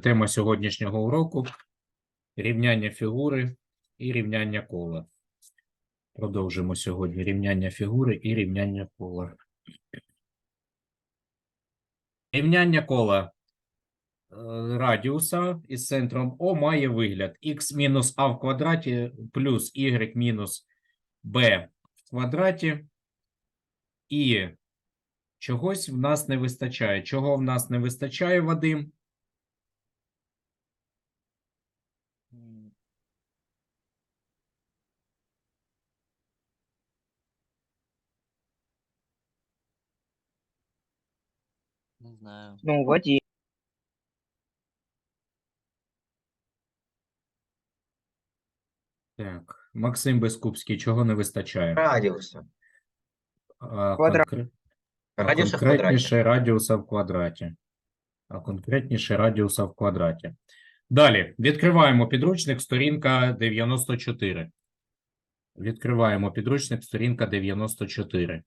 Тема сьогоднішнього уроку рівняння фігури і рівняння кола. Продовжимо сьогодні рівняння фігури і рівняння кола. Рівняння кола е, радіуса із центром О має вигляд мінус а в квадраті плюс y мінус b в квадраті. І чогось в нас не вистачає. Чого в нас не вистачає, Вадим? Знаю. Ну, воді. Так, Максим Бескупський, чого не вистачає? Радіуса. А Квадрат. конкре- а Радіуса в конкретніше радіуса в квадраті. А конкретніше радіуса в квадраті. Далі відкриваємо підручник, сторінка 94. Відкриваємо підручник, сторінка 94.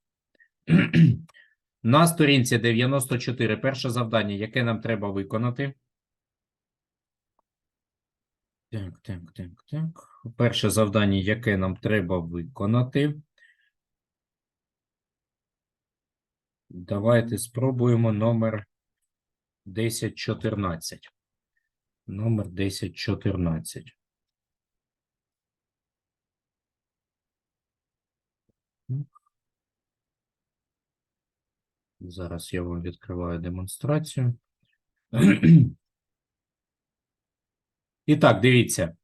На сторінці 94 перше завдання, яке нам треба виконати. Так, так, так, так. Перше завдання, яке нам треба виконати. Давайте спробуємо номер 1014. Номер 1014. Зараз я вам відкриваю демонстрацію. І так, дивіться.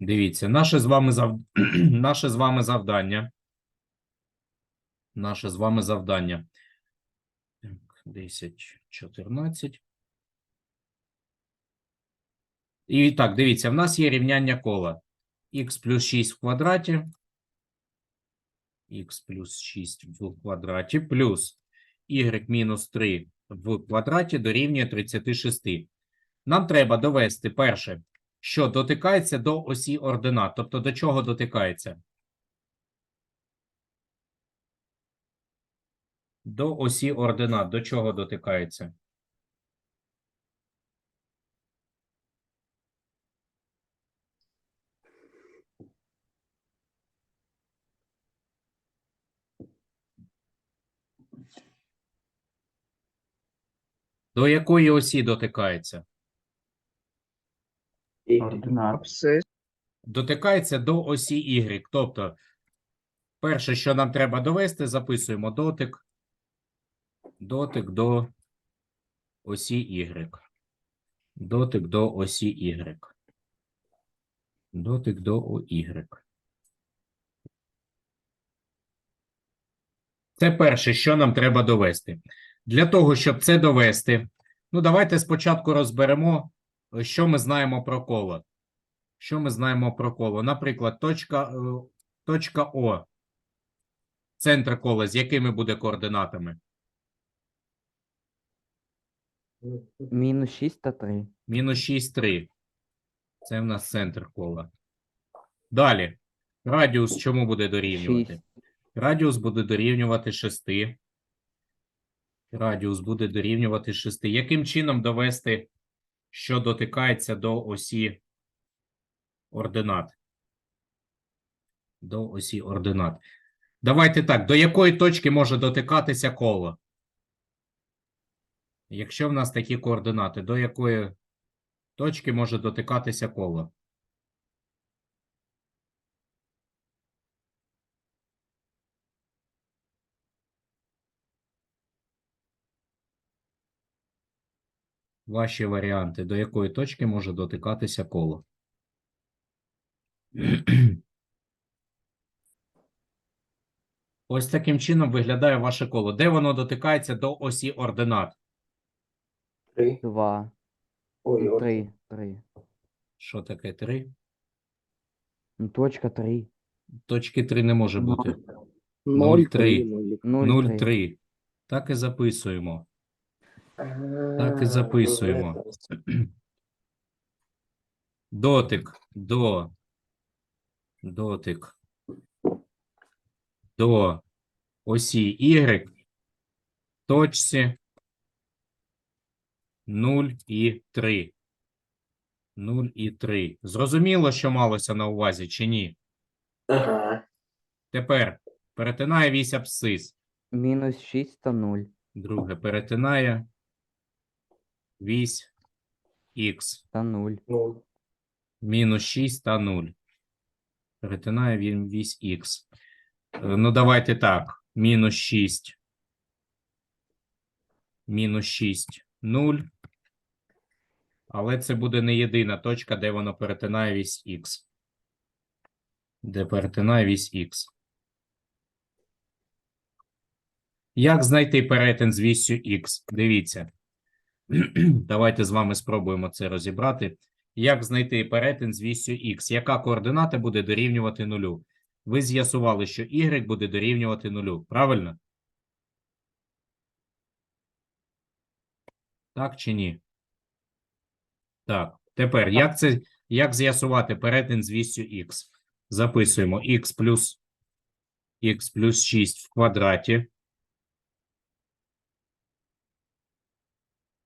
Дивіться, наше з вами зав... наше з вами завдання. Наше з вами завдання. Так, 10, 14. І так, дивіться, в нас є рівняння кола. х плюс 6 в квадраті. Х плюс 6 в квадраті плюс y мінус 3 в квадраті дорівнює 36. Нам треба довести перше, що дотикається до осі ординат. Тобто до чого дотикається? До осі ординат. До чого дотикається? До якої осі дотикається? Абсцис. Дотикається до осі Y. Тобто, перше, що нам треба довести, записуємо дотик. Дотик до осі Y. Дотик до осі Y. Дотик до OY. Це перше, що нам треба довести. Для того, щоб це довести, ну давайте спочатку розберемо, е, що ми знаємо про коло. Що ми знаємо про коло? Наприклад, точка, е, точка О. Центр кола, з якими буде координатами? Мінус 6 та 3. Мінус 6, 3. Це в нас центр кола. Далі. Радіус чому буде дорівнювати? 6. Радіус буде дорівнювати 6. Радіус буде дорівнювати 6. Яким чином довести, що дотикається до осі ординат? До осі ординат. Давайте так. До якої точки може дотикатися коло? Якщо в нас такі координати, до якої точки може дотикатися коло? Ваші варіанти, до якої точки може дотикатися коло? Ось таким чином виглядає ваше коло. Де воно дотикається до осі ординат? 2. Ой, 3. 3. Що таке 3? Ну, точка 3. Точки 3 не може бути. 0,3. 0,3. 0,3. Так і записуємо. Так і записуємо. Дотик до дотик до осі Y точці 0 і 3. 0 і 3. Зрозуміло, що малося на увазі, чи ні? Ага. Тепер перетинає вісь абсцис. Мінус 6 та 0. Друге перетинає вісь х. Та 0. Ну, Мінус 6 та 0. Перетинає він вісь х. Е, Ну, давайте так. Мінус 6. Мінус 6, 0. Але це буде не єдина точка, де воно перетинає вісь х. Де перетинає вісь х. Як знайти перетин з віссю х? Дивіться. Давайте з вами спробуємо це розібрати. Як знайти перетин з віссю х? Яка координата буде дорівнювати нулю? Ви з'ясували, що y буде дорівнювати нулю. Правильно? Так чи ні? Так. Тепер, як це, як з'ясувати перетин з віссю х? Записуємо х плюс х плюс 6 в квадраті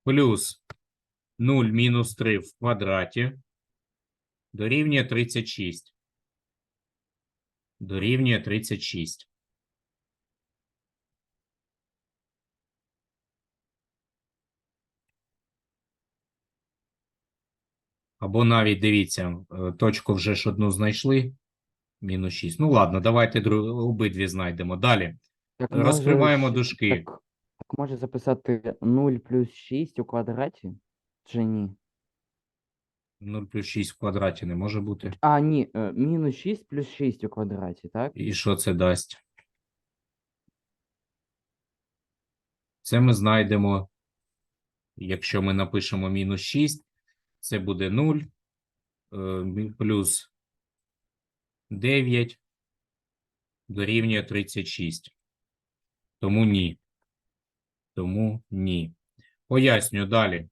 плюс 0 мінус 3 в квадраті дорівнює 36. Дорівнює 36. Або навіть дивіться, е, точку вже ж одну знайшли. Мінус 6. Ну ладно, давайте обидві знайдемо. Далі. Розкриваємо дужки. Так, так може записати 0 плюс 6 у квадраті? Чи ні? 0 плюс 6 в квадраті не може бути. А, ні, е, мінус 6 плюс 6 у квадраті, так? І що це дасть? Це ми знайдемо, якщо ми напишемо мінус 6, це буде 0 е, мі- плюс 9 дорівнює 36. Тому ні. Тому ні. Пояснюю далі.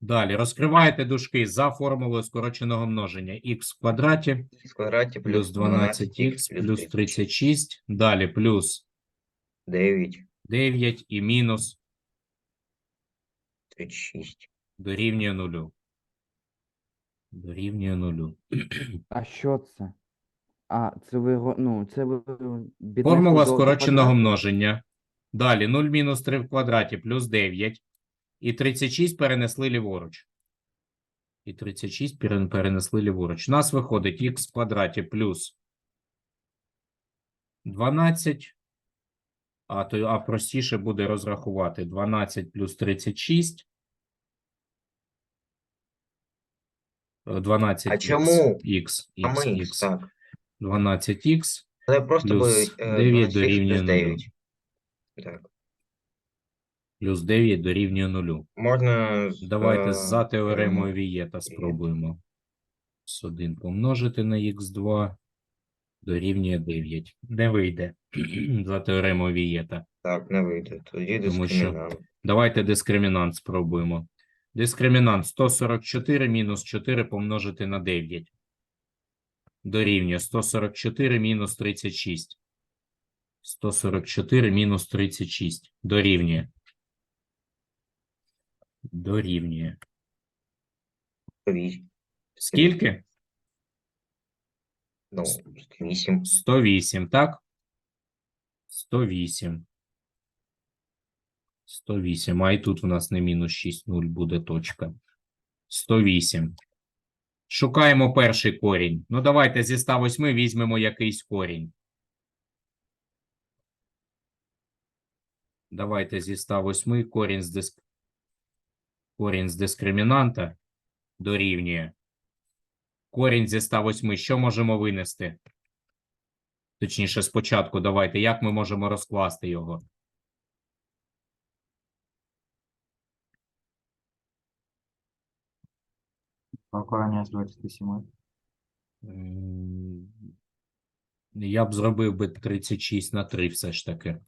Далі. Розкриваєте дужки за формулою скороченого множення х в квадраті в квадраті плюс 12х плюс 36. Далі плюс 9, 9 і мінус 36. дорівнює нулю. Дорівнює нулю. А що це? А, це ви, ну, це ви Формула скороченого множення. Далі 0 мінус 3 в квадраті плюс 9. І 36 перенесли ліворуч. І 36 перенесли ліворуч. У нас виходить х в квадраті плюс 12. А, то, а простіше буде розрахувати 12 плюс 36. Е, 12 А чому? Х, А Х, ми, 12х Але просто Плюс е, 9 12 дорівнює 9. Так. плюс 9 дорівнює нулю. Можна Давайте е, за теоремою теоремою Вієта спробуємо. С 1 помножити на х2 дорівнює 9. Не вийде за теоремою Вієта. Так, не вийде. Тоді Тому що- Давайте дискримінант спробуємо. Дискримінант 144 мінус 4 помножити на 9. Дорівнює 144 мінус 36. 144 мінус 36. Дорівнює. Дорівнює. Скільки? Ну, 8. 108, так? 108. 108. А і тут у нас не мінус 6, 0 буде точка. 108. Шукаємо перший корінь. Ну, давайте зі 108 візьмемо якийсь корінь. Давайте зі 108 корінь з, диск... корінь з дискримінанта дорівнює. Корінь зі 108. Що можемо винести? Точніше, спочатку давайте, як ми можемо розкласти його? Корення з 27. Я б зробив би 36 на 3 все ж таки.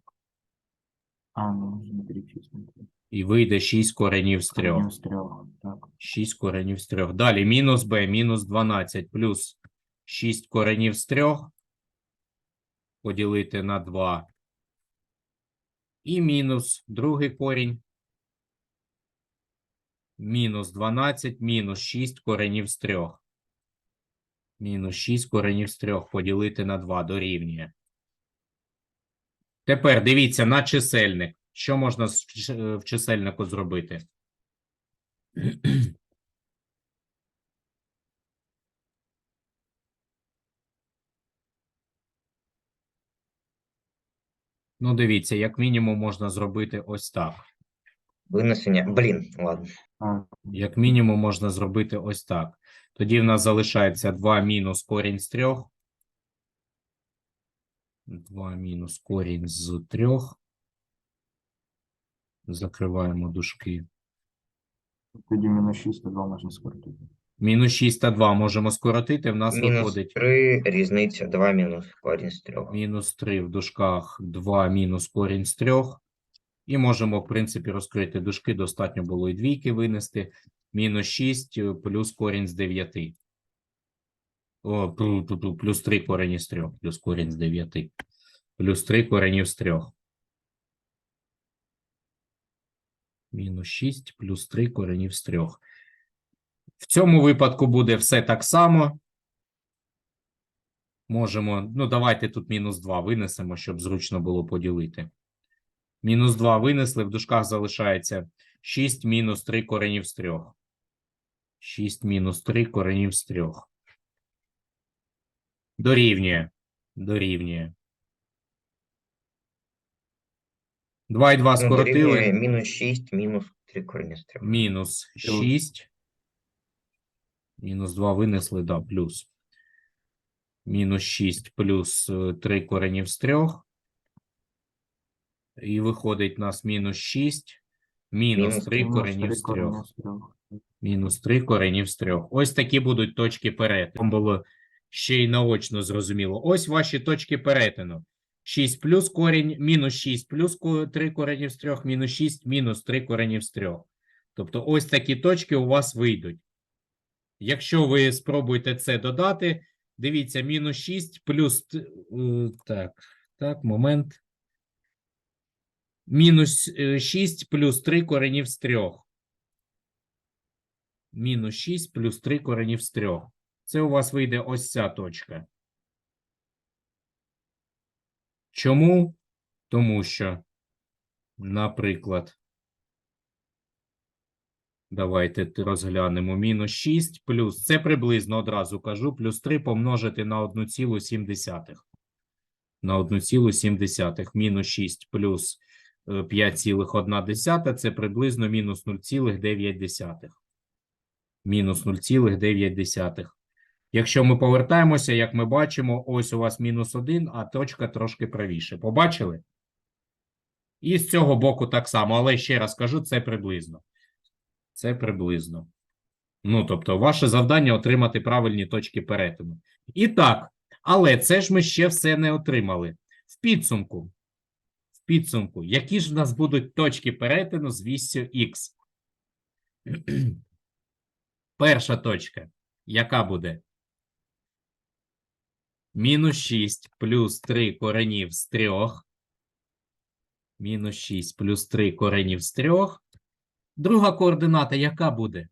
А, ну, не перечислити. І вийде 6 коренів з 3. Корінь з трьох. Так. 6 коренів з 3. Далі мінус b, мінус 12 плюс 6 коренів з 3 поділити на 2. І мінус другий корінь мінус 12, мінус 6 коренів з 3. Мінус 6 коренів з 3 поділити на 2 дорівнює. Тепер дивіться на чисельник. Що можна з е, в чисельнику зробити? Ну, дивіться, як мінімум можна зробити ось так. Винесення. Блін, ладно. Як мінімум можна зробити ось так. Тоді в нас залишається 2 мінус корінь з 3. 2 мінус корінь з 3. Закриваємо дужки. тоді мінус 6 та 2 можна скоротити. Мінус 6 та 2 можемо скоротити. В нас Мінус виходить 3, різниця 2 мінус корінь з 3. мінус 3 в дужках 2 мінус корінь з 3. І можемо, в принципі, розкрити дужки. Достатньо було і двійки винести. Мінус 6 е, плюс корінь з 9. О, плю- плюс 3 корені з 3. Плюс корінь з 9. Плюс 3 коренів з 3. Мінус 6 плюс 3 коренів з 3. В цьому випадку буде все так само. Можемо, ну давайте тут мінус 2 винесемо, щоб зручно було поділити. Мінус 2 винесли, в дужках залишається 6 мінус 3 коренів з 3. 6 мінус 3 коренів з 3. Дорівнює. Дорівнює. 2 і 2 Ну, скоротили. мінус 6, мінус 3 корінь з 3. Мінус 6. Мінус 2 винесли, да, плюс. Мінус 6 плюс 3 коренів з 3. І виходить у нас мінус 6. Мінус Мінус 3 Мінус коренів з 3. трьох. Мінус 3 коренів з 3. Ось такі будуть точки перетину. Ще й наочно зрозуміло. Ось ваші точки перетину. 6 плюс корінь, мінус 6 плюс 3 коренів з 3, мінус 6, мінус 3 коренів з 3. Тобто ось такі точки у вас вийдуть. Якщо ви спробуєте це додати, дивіться, мінус 6 плюс. е, Так, так, момент. Мінус е, 6 плюс 3 коренів з 3. Мінус 6 плюс 3 коренів з 3. Це у вас вийде ось ця точка. Чому? Тому що, наприклад, давайте розглянемо. Мінус 6 плюс, це приблизно одразу кажу, плюс 3 помножити на 1,7. На 1,7. Мінус 6 плюс е, 5,1 це приблизно мінус 0,9 мінус 0,9. Якщо ми повертаємося, як ми бачимо, ось у вас мінус 1, а точка трошки правіше. Побачили? І з цього боку так само, але ще раз кажу, це приблизно. Це приблизно. Ну, тобто, ваше завдання отримати правильні точки перетину. І так, але це ж ми ще все не отримали. В підсумку. В підсумку, які ж в нас будуть точки перетину з вісю Х? Перша точка. Яка буде? Мінус 6 плюс 3 коренів з 3. Мінус 6 плюс 3 коренів з 3. Друга координата яка буде?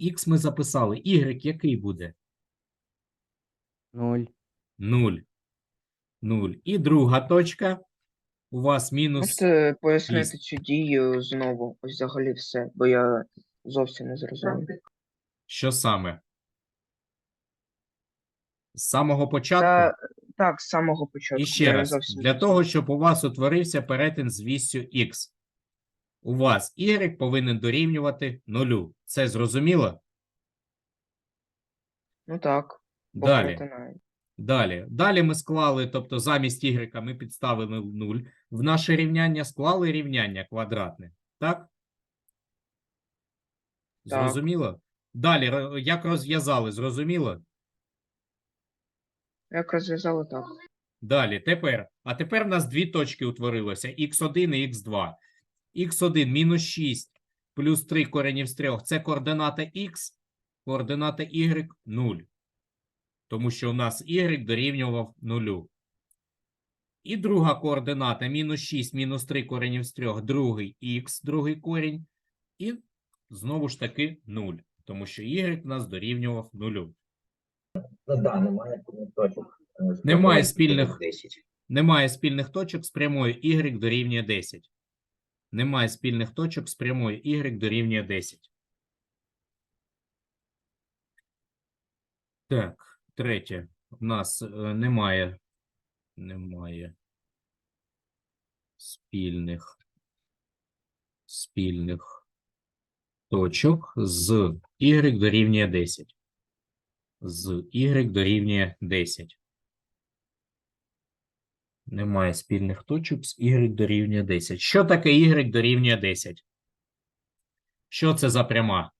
Х ми записали. Y який буде? 0. 0. 0. І друга точка. У вас мінус. Можете пояснити цю дію знову, ось взагалі все, бо я зовсім не зрозумів. Що саме? З самого початку? Та, так, з самого початку. І ще я раз, зовсім для того, щоб у вас утворився перетин з вісю Х, у вас y повинен дорівнювати нулю. Це зрозуміло? Ну так, Далі. Далі. Далі ми склали, тобто замість y ми підставили 0. В наше рівняння склали рівняння квадратне. Так? Так. Зрозуміло? Далі, як розв'язали, зрозуміло? Як розв'язали так. Далі, тепер. А тепер в нас дві точки утворилося: x1 і x2. x1 мінус 6 плюс 3 коренів з 3. Це координата x, координата y 0. Тому що у нас y дорівнював нулю. І друга координата мінус 6, мінус 3 коренів з 3, другий х, другий корінь. І знову ж таки 0, тому що y в нас дорівнював 0. Ну да, немає спільних точок. е, Немає спільних. 10. Немає спільних точок з прямою y дорівнює 10. Немає спільних точок з прямою y дорівнює 10. Так, третє. У нас е, немає, немає спільних, спільних точок з y дорівнює 10. З y дорівнює 10. Немає спільних точок з y дорівнює 10. Що таке y дорівнює 10? Що це за пряма?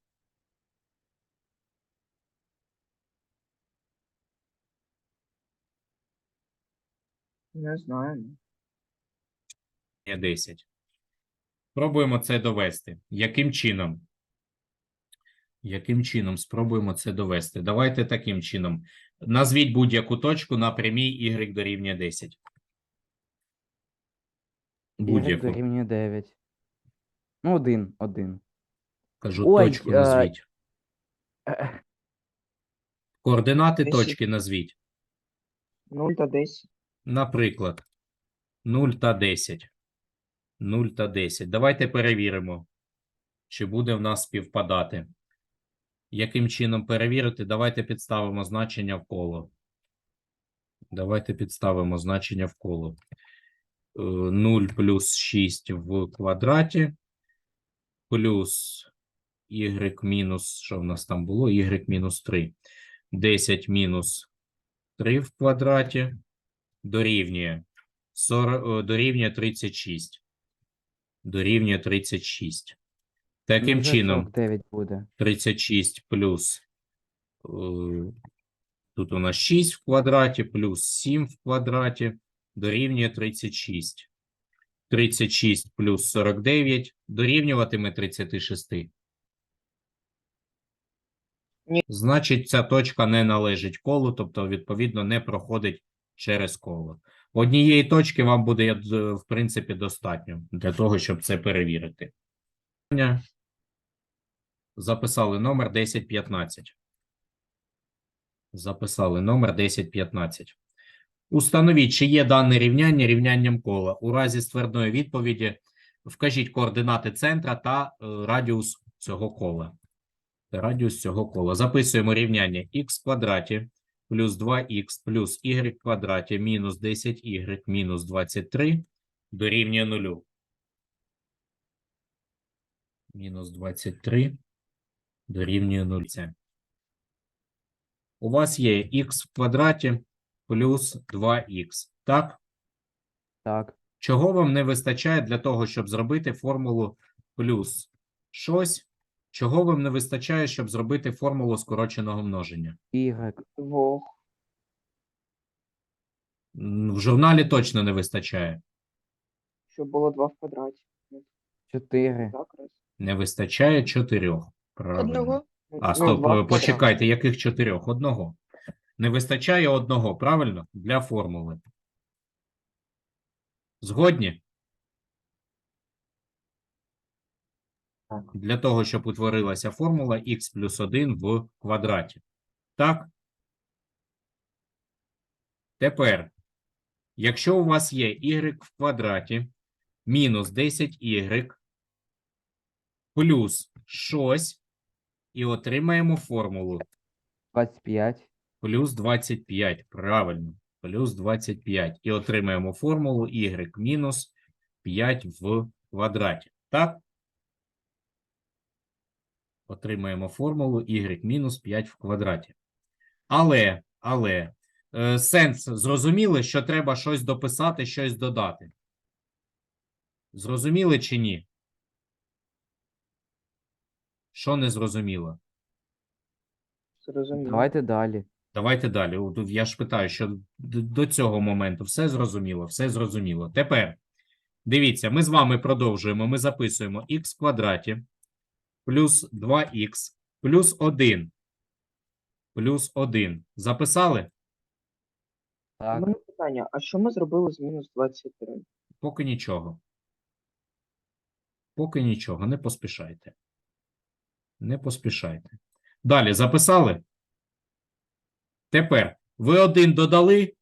Не знаю. 10. Пробуємо це довести. Яким чином? Яким чином спробуємо це довести? Давайте таким чином. Назвіть будь-яку точку на прямій y дорівнює 10. Y Будь-яку. дорівнює 9. Ну, один, один. Кажу, Ой, точку е, назвіть. Е, Координати десять. точки назвіть. 0 та 10. Наприклад, 0 та 10. 0 та 10. Давайте перевіримо, чи буде в нас співпадати. Яким чином перевірити? Давайте підставимо значення в коло. Давайте підставимо значення в коло. Е, 0 плюс 6 в квадраті, плюс y мінус, що в нас там було? y мінус 3. 10 мінус 3 в квадраті дорівнює 40, е, дорівнює 36. Дорівнює 36. Таким вже чином, 49 буде. 36 плюс е, тут у нас 6 в квадраті, плюс 7 в квадраті дорівнює 36. 36 плюс 49 дорівнюватиме 36. Ні. Значить, ця точка не належить колу, тобто, відповідно, не проходить через коло. Однієї точки вам буде, в принципі, достатньо для того, щоб це перевірити. Записали номер 1015. Записали номер 1015. Установіть, чи є дане рівняння рівнянням кола. У разі ствердної відповіді вкажіть координати центра та е, радіус цього кола. Радіус цього кола. Записуємо рівняння х квадраті плюс 2х плюс y квадраті мінус 10y мінус 23 дорівнює нулю. Мінус 23 дорівнює 0. У вас є х в квадраті плюс 2х. Так? Так. Чого вам не вистачає для того, щоб зробити формулу плюс щось? Чого вам не вистачає, щоб зробити формулу скороченого множення? Y. Двох. В журналі точно не вистачає. Щоб було 2 в квадраті. 4. Так, раз. Не вистачає чотирьох. Правильно. Ну, А, стоп, два е, почекайте, яких чотирьох? Одного. Не вистачає одного, правильно? Для формули. Згодні? Для того, щоб утворилася формула х плюс 1 в квадраті. Так? Тепер, якщо у вас є y в квадраті мінус 10y плюс щось, і отримаємо формулу 25. плюс 25. Правильно, плюс 25. І отримаємо формулу y мінус 5 в квадраті. Так? Отримаємо формулу y мінус 5 в квадраті. Але, але, е, сенс зрозуміли, що треба щось дописати, щось додати? Зрозуміли чи ні? Що не зрозуміло? Зрозуміло. Давайте далі. Давайте далі. Я ж питаю, що до цього моменту все зрозуміло, все зрозуміло. Тепер дивіться, ми з вами продовжуємо. Ми записуємо х в квадраті плюс 2х плюс 1. Плюс 1. Записали? У Так. мене питання, а що ми зробили з мінус 23? Поки нічого. Поки нічого, не поспішайте. Не поспішайте. Далі записали? Тепер ви один додали.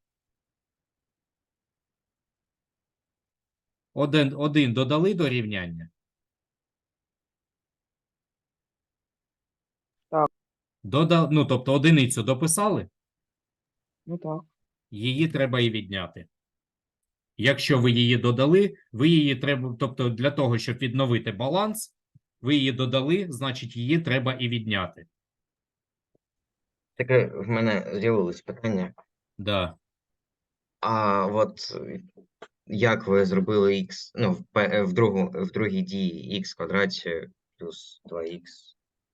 Один, один додали до рівняння? Так. Дода... Ну, тобто одиницю дописали? Ну так. її треба і відняти. Якщо ви її додали, ви її треба, тобто для того, щоб відновити баланс, ви її додали, значить її треба і відняти. Таке в мене з'явилось питання. Да. А от як ви зробили x, ну, в, в, другу, в другій дії x квадраті плюс 2x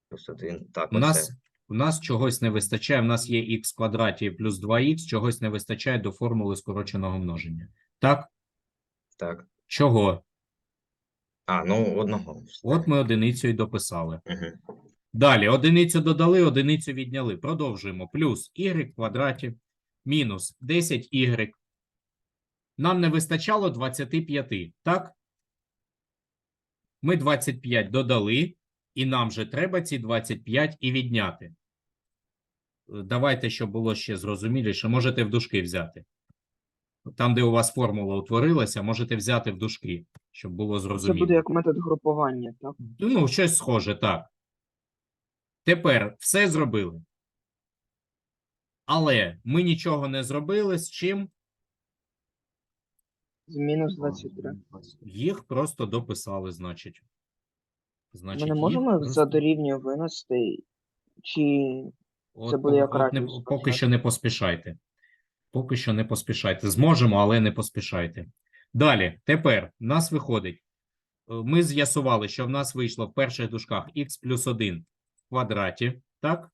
плюс 1, так, У нас, у нас чогось не вистачає. У нас є х квадраті плюс 2х, чогось не вистачає до формули скороченого множення. Так? Так. Чого? А, ну, одного. От ми одиницю і дописали. Угу. Далі одиницю додали, одиницю відняли. Продовжуємо. Плюс y в квадраті мінус 10y. Нам не вистачало 25, так? Ми 25 додали, і нам же треба ці 25 і відняти. Е, Давайте, щоб було ще зрозуміліше, можете в дужки взяти. Там, де у вас формула утворилася, можете взяти в дужки, щоб було зрозуміло. Це буде як метод групування, так? Ну, щось схоже, так. Тепер все зробили. Але ми нічого не зробили з чим З мінус 23. їх просто дописали, значить. Ми не їх можемо просто- за дорівнює винести, чи От це буде як от не- Поки що не поспішайте. Поки що не поспішайте. Зможемо, але не поспішайте. Далі, тепер в нас виходить. е, Ми з'ясували, що в нас вийшло в перших дужках х плюс 1 в квадраті, так?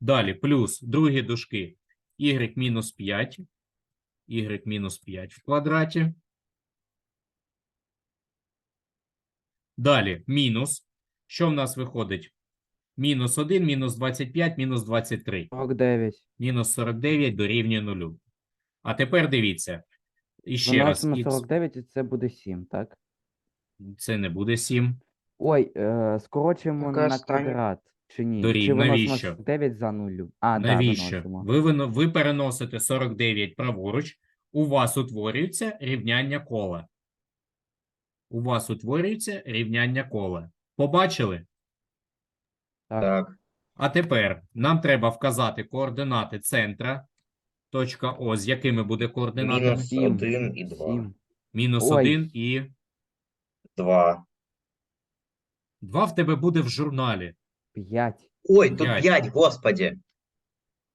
Далі, плюс другі дужки y мінус 5, y мінус 5 в квадраті. Далі, мінус. Що в нас виходить? Мінус 1, мінус 25, мінус 23. 49. Мінус 49 дорівнює нулю. А тепер дивіться. І ще 12 раз, на х 49 і це буде 7, так? це не буде 7. Ой, е, скорочуємо Яке на останнє? квадрат. Чи ні? Дорів- Чи виносимо навіщо? 9 за нулю? А, да, Навіщо? виносимо. ви, вино- ви переносите 49 праворуч, у вас утворюється рівняння кола. У вас утворюється рівняння кола. Побачили? Так. Так. А тепер нам треба вказати координати центра. Точка О, з якими буде координати? Мінус Сім. 1 і 2. 7. Мінус Ой. 1 і 2. 2 в тебе буде в журналі. 5. Ой, тут П'ять. 5, господі.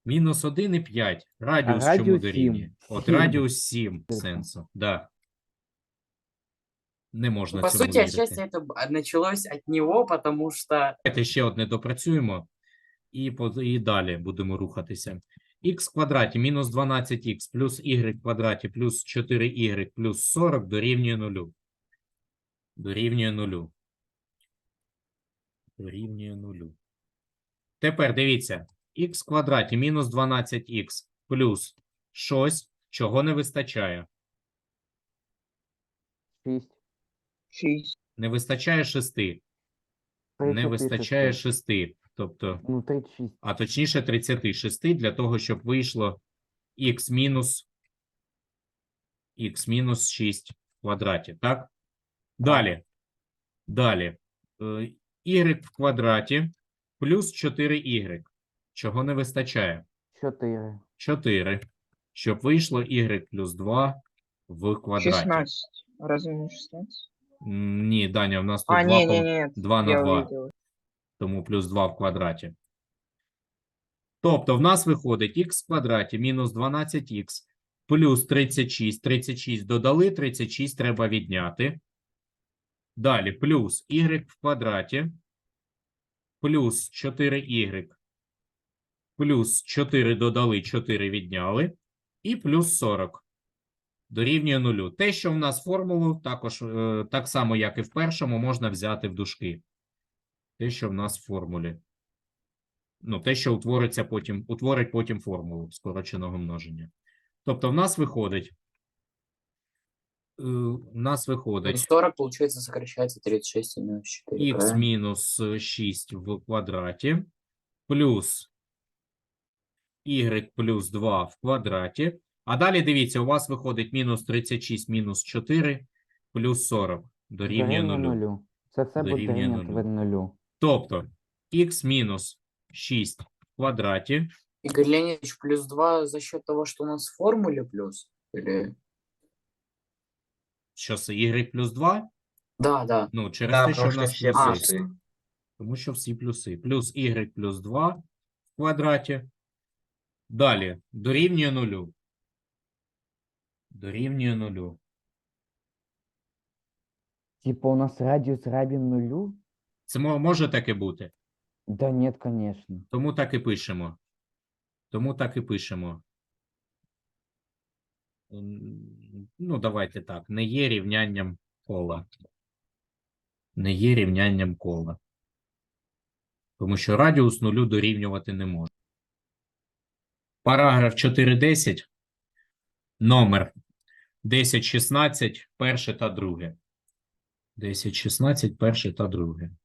Мінус 1 і 5. Радіус, А чому радіус дорівнює? От Сім. радіус 7 сенсу. Да. Не можна По цьому сути, вірити. отчасти это б- началось от него, потому что Давайте ще одне допрацюємо і, по- і далі будемо рухатися. х в квадраті мінус 12х плюс y в квадраті плюс 4y плюс 40 дорівнює нулю. Дорівнює нулю. Дорівнює нулю. Тепер дивіться. х в квадраті мінус 12х плюс щось, чого не вистачає. 6. 6. Не вистачає 6. Не вистачає 6. Тобто Ну, 36. а точніше 36 для того, щоб вийшло х мінус х мінус 6 в квадраті, так? Далі. Далі. Е, y в квадраті плюс 4y. Чого не вистачає? 4. 4. Щоб вийшло y плюс 2 в квадраті. 16. Разве не 16? М, Ні, Даня, в нас тут А, 2, ні, ні, ні. 2 на я 2. увидел. тому плюс 2 в квадраті. Тобто в нас виходить х в квадраті мінус 12х плюс 36. 36 додали, 36 треба відняти. Далі плюс y в квадраті плюс 4y плюс 4 додали, 4 відняли і плюс 40 дорівнює нулю. Те, що в нас формулу, також е, так само, як і в першому, можна взяти в дужки те, що в нас в формулі. ну, те, що утвориться потім, утворить потім формулу скороченого множення. Тобто, в нас виходить. е, В нас виходить 40, получается, сокращается 36 и минус 4. х мінус 6 в квадраті плюс y плюс 2 в квадраті. А далі дивіться, у вас виходить мінус 36 мінус 4 плюс 40 дорівнює Дорівнює 0. нулю. Це все буде нулю. Тобто х мінус 6 в квадраті Игорь Леонидович, плюс 2 за счет того, что у нас в формуле плюс? Или... що це y плюс 2, Да, да. ну через Да, те, що в нас ще плюси. плюси. Тому що всі плюси. Плюс y плюс 2 в квадраті. Далі дорівнює нулю. Дорівнює нулю. Типа у нас радіус равен нулю? Це мо- може таке бути. Да нет, конечно. Тому так і пишемо. Тому так і пишемо. М, Ну, давайте так. Не є рівнянням кола. Не є рівнянням кола. Тому що радіус нулю дорівнювати не може. Параграф 4.10. Номер 10.16, перше та друге. 10.16, перше та друге.